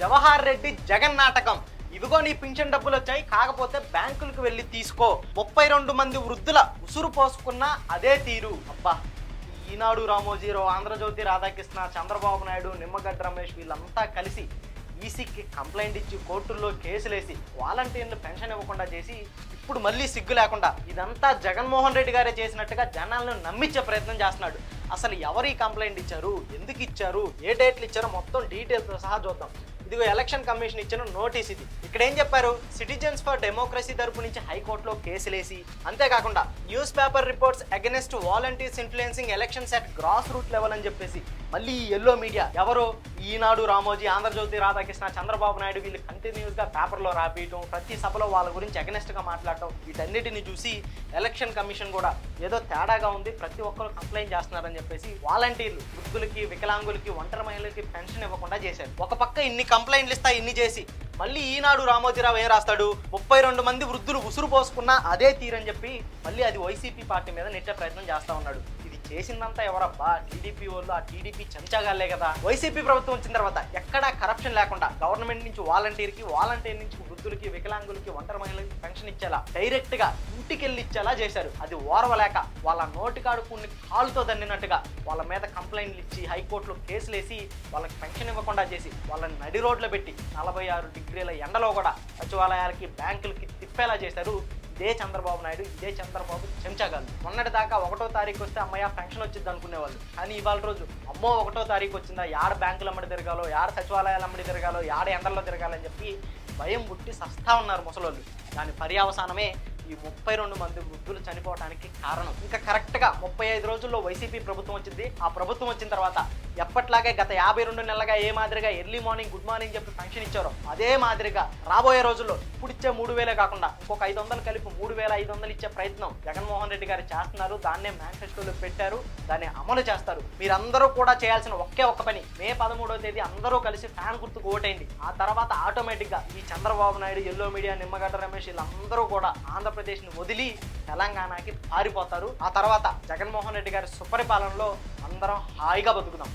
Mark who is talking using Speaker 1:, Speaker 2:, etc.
Speaker 1: జవహర్ రెడ్డి జగన్ నాటకం. ఇదిగో నీ పింఛన్ డబ్బులు వచ్చాయి కాకపోతే బ్యాంకులకు వెళ్ళి తీసుకో. ముప్పై రెండు మంది వృద్ధుల ఉసురు పోసుకున్న అదే తీరు. అబ్బా ఈనాడు రామోజీరావు ఆంధ్రజ్యోతి రాధాకృష్ణ చంద్రబాబు నాయుడు నిమ్మగడ్డ రమేష్ వీళ్ళంతా కలిసి ఈసీకి కంప్లైంట్ ఇచ్చి కోర్టుల్లో కేసులేసి వాలంటీర్లు పెన్షన్ ఇవ్వకుండా చేసి ఇప్పుడు మళ్ళీ సిగ్గు లేకుండా ఇదంతా జగన్మోహన్ రెడ్డి గారే చేసినట్టుగా జనాలను నమ్మించే ప్రయత్నం చేస్తున్నాడు. అసలు ఎవరు ఈ కంప్లైంట్ ఇచ్చారు? ఎందుకు ఇచ్చారు? ఏ డేట్లు ఇచ్చారో మొత్తం డీటెయిల్స్తో సహా చూద్దాం. ఇదిగో ఎలక్షన్ కమిషన్ ఇచ్చిన నోటీస్ ఇది. ఇక్కడ ఏం చెప్పారు? సిటిజన్స్ ఫర్ డెమోక్రసీ తరపు నుంచి హైకోర్టులో కేసులేసి అంతేకాకుండా news paper reports against volunteers influencing elections at grass root level అని చెప్పేసి మళ్ళీ ఈ ఎల్లో మీడియా ఎవరు? ఈనాడు రామోజీ ఆంధ్రజ్యోతి రాధాకృష్ణ చంద్రబాబు నాయుడు వీళ్ళు కంటిన్యూస్గా పేపర్లో రాపేయటం ప్రతి సభలో వాళ్ళ గురించి అగెనెస్ట్గా మాట్లాడటం వీటన్నిటిని చూసి ఎలక్షన్ కమిషన్ కూడా ఏదో తేడాగా ఉంది ప్రతి ఒక్కరు కంప్లైంట్ చేస్తున్నారని చెప్పేసి వాలంటీర్లు వృద్ధులకి వికలాంగులకి ఒంటరి మహిళలకి పెన్షన్ ఇవ్వకుండా చేశారు. ఒక పక్క ఇన్ని కంప్లైంట్లు ఇస్తా ఇన్ని చేసి మళ్ళీ ఈనాడు రామోజీరావు ఏం రాస్తాడు? ముప్పై రెండు మంది వృద్ధులు ఉసురు పోసుకున్నా అదే తీరని చెప్పి మళ్ళీ అది వైసీపీ పార్టీ మీద నెట్టే ప్రయత్నం చేస్తా ఉన్నాడు. చేసిందంతా ఎవరబ్బా? టీడీపీ వాళ్ళు ఆ టీడీపీ చెంచాగాలే కదా. వైసీపీ ప్రభుత్వం వచ్చిన తర్వాత ఎక్కడా కరప్షన్ లేకుండా గవర్నమెంట్ నుంచి వాలంటీర్కి వాలంటీర్ నుంచి వృద్ధులకి వికలాంగులకి ఒంటరి మహిళలకి పెన్షన్ ఇచ్చేలా డైరెక్ట్గా ఇంటికెళ్ళి ఇచ్చేలా చేశారు. అది ఓర్వలేక వాళ్ళ నోటికాడు కొన్ని కాలుతో దండినట్టుగా వాళ్ళ మీద కంప్లైంట్లు ఇచ్చి హైకోర్టులో కేసులేసి వాళ్ళకి పెన్షన్ ఇవ్వకుండా చేసి వాళ్ళని నడి రోడ్లో పెట్టి నలభై ఆరు డిగ్రీల ఎండలో కూడా సచివాలయాలకి బ్యాంకులకి తిప్పేలా చేశారు. ఇదే చంద్రబాబు నాయుడు ఇదే చంద్రబాబు చెంచగాలు మొన్నటి దాకా ఒకటో తారీఖు వస్తే అమ్మయ్య పెన్షన్ వచ్చింది అనుకునేవాళ్ళు. కానీ ఇవాళ రోజు అమ్మో ఒకటో తారీఖు వచ్చిందా? యాడ బ్యాంకులు అమ్మడి తిరగాలో యాడ సచివాలయాలు అమ్మడి తిరగాలో యాడ ఎండల్లో తిరగాలని చెప్పి భయం పుట్టి సస్తా ఉన్నారు ముసలోళ్ళు. దాని పర్యావసానమే ఈ ముప్పై రెండు మంది వృద్ధులు చనిపోవడానికి కారణం. ఇంకా కరెక్ట్గా ముప్పై ఐదు రోజుల్లో వైసీపీ ప్రభుత్వం వచ్చింది. ఆ ప్రభుత్వం వచ్చిన తర్వాత ఎప్పట్లాగే గత యాభై రెండు నెలలుగా ఏ మాదిరిగా ఎర్లీ మార్నింగ్ గుడ్ మార్నింగ్ చెప్పి ఫంక్షన్ ఇచ్చారో అదే మాదిరిగా రాబోయే రోజుల్లో ఇప్పుడిచ్చే మూడు వేలే కాకుండా ఇంకొక ఐదు వందలు కలిపి మూడు వేల ఐదు వందలు ఇచ్చే ప్రయత్నం జగన్మోహన్ రెడ్డి గారు చేస్తున్నారు. దాన్నే మేనిఫెస్టోలో పెట్టారు. దాన్ని అమలు చేస్తారు. మీరందరూ కూడా చేయాల్సిన ఒకే ఒక్క పని. మే పదమూడవ తేదీ అందరూ కలిసి ఫ్యాన్ గుర్తుకు ఓటేయండి ఆ తర్వాత ఆటోమేటిక్గా ఈ చంద్రబాబు నాయుడు ఎల్లో మీడియా నిమ్మగడ్డ రమేష్ వీళ్ళందరూ కూడా ఆంధ్రప్రదేశ్ను వదిలి తెలంగాణకి పారిపోతారు. ఆ తర్వాత జగన్మోహన్ రెడ్డి గారి సుపరిపాలనలో అందరం హాయిగా బతుకుదాం.